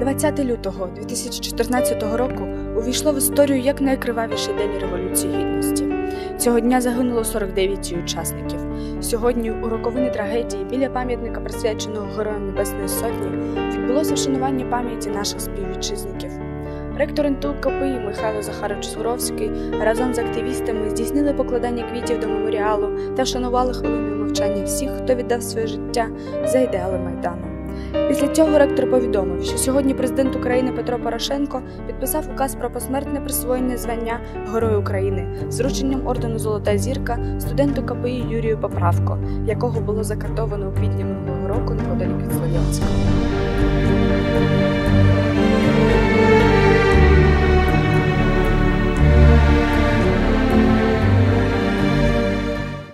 20 лютого 2014 року увійшло в історію як найкривавіший день Революції Гідності. Цього дня загинуло 49 її учасників. Сьогодні, у роковини трагедії, біля пам'ятника, присвяченого Героям Небесної Сотні, відбулося вшанування пам'яті наших співвітчизників. Ректор НТУ КПІ Михайло Захарович Суровський разом з активістами здійснили покладання квітів до меморіалу та вшанували хвилиною мовчання всіх, хто віддав своє життя за ідеали Майдану. Після цього ректор повідомив, що сьогодні президент України Петро Порошенко підписав указ про посмертне присвоєння звання Герою України з врученням ордену Золота зірка студенту КПІ Юрію Поправко, якого було закартовано у квітні минулого року неподалік від Слов'янська.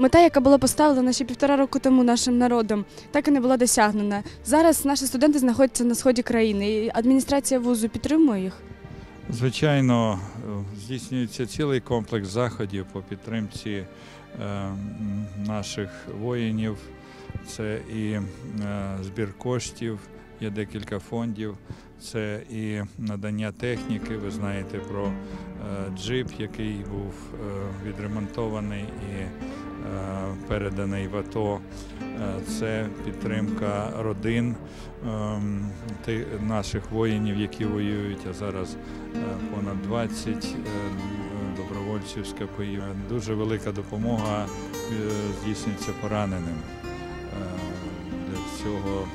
Мета, яка була поставлена ще півтора року тому нашим народом, так і не була досягнена. Зараз наші студенти знаходяться на сході країни. і Адміністрація вузу підтримує їх. Звичайно, е, здійснюється цілий комплекс заходів по підтримці е, наших воїнів. Це і е, збір коштів, є декілька фондів, це і надання техніки. Ви знаєте про джип, який був відремонтований і переданий в АТО. Е, Це підтримка родин ем, наших воїнів, які воюють, а зараз е, понад 20 е, добровольців з. Дуже велика допомога е, здійснюється пораненим. Е, Для цього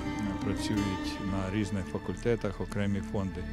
працюють на різних факультетах окремі фонди.